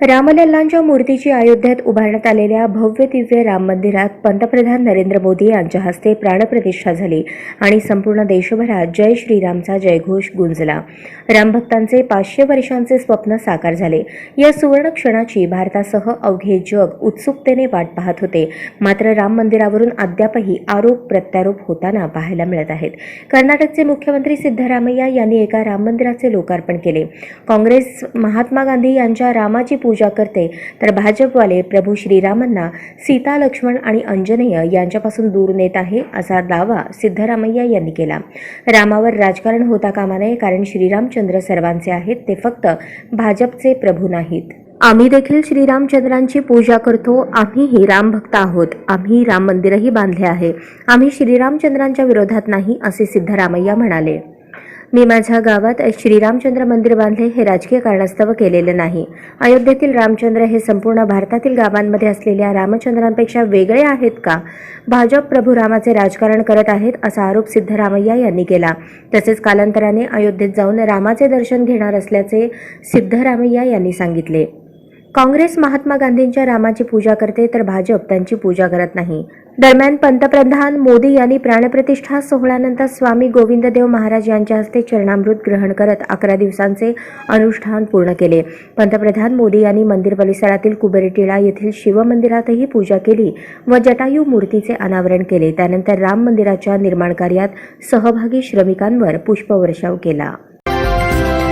रामलल्लांच्या मूर्तीची अयोध्येत उभारण्यात आलेल्या भव्य दिव्य राम मंदिरात पंतप्रधान नरेंद्र मोदी यांच्या हस्ते प्राणप्रतिष्ठा झाली आणि संपूर्ण देशभरात जय श्रीरामचा जयघोष गुंजला. रामभक्तांचे पाचशे वर्षांचे स्वप्न साकार झाले. या सुवर्ण क्षणाची भारतासह अवघे जग उत्सुकतेने वाट पाहत होते. मात्र राम मंदिरावरून अद्यापही आरोप प्रत्यारोप होताना पाहायला मिळत आहेत. कर्नाटकचे मुख्यमंत्री सिद्धरामय्या यांनी एका राम मंदिराचे लोकार्पण केले. काँग्रेस महात्मा गांधी यांच्या रामाची पूजा करते. तर भाजपवाले प्रभू श्रीरामांना सीता लक्ष्मण आणि अंजनेय यांच्यापासून दूर नेत आहे असा दावा सिद्धरामय्या यांनी केला. रामावर राजकारण होता कामा नये कारण श्रीरामचंद्र सर्वांचे आहेत ते फक्त भाजपचे प्रभू नाहीत. आम्ही देखील श्रीरामचंद्रांची पूजा करतो आम्हीही रामभक्त आहोत आम्ही राम मंदिरही बांधले आहे आम्ही श्रीरामचंद्रांच्या विरोधात नाही असे सिद्धरामय्या म्हणाले. मी माझ्या गावात श्रीरामचंद्र मंदिर बांधले हे राजकीय कारणास्तव केलेलं नाही. अयोध्येतील रामचंद्र हे संपूर्ण भारतातील गावांमध्ये असलेल्या रामचंद्रांपेक्षा वेगळे आहेत का? भाजप प्रभू रामाचे राजकारण करत आहेत असा आरोप सिद्धरामय्या यांनी केला. तसेच कालांतराने अयोध्येत जाऊन रामाचे दर्शन घेणार असल्याचे सिद्धरामय्या यांनी सांगितले. काँग्रेस महात्मा गांधींच्या रामाची पूजा करते तर भाजप त्यांची पूजा करत नाही. दरम्यान पंतप्रधान मोदी यांनी प्राणप्रतिष्ठा सोहळ्यानंतर स्वामी गोविंददेव महाराज यांच्या हस्ते चरणामृत ग्रहण करत अकरा दिवसांचे अनुष्ठान पूर्ण केले. पंतप्रधान मोदी यांनी मंदिर परिसरातील कुबेरटिळा येथील शिवमंदिरातही पूजा केली व जटायू मूर्तीचे अनावरण केले. त्यानंतर राम मंदिराच्या निर्माण कार्यात सहभागी श्रमिकांवर पुष्पवर्षाव केला.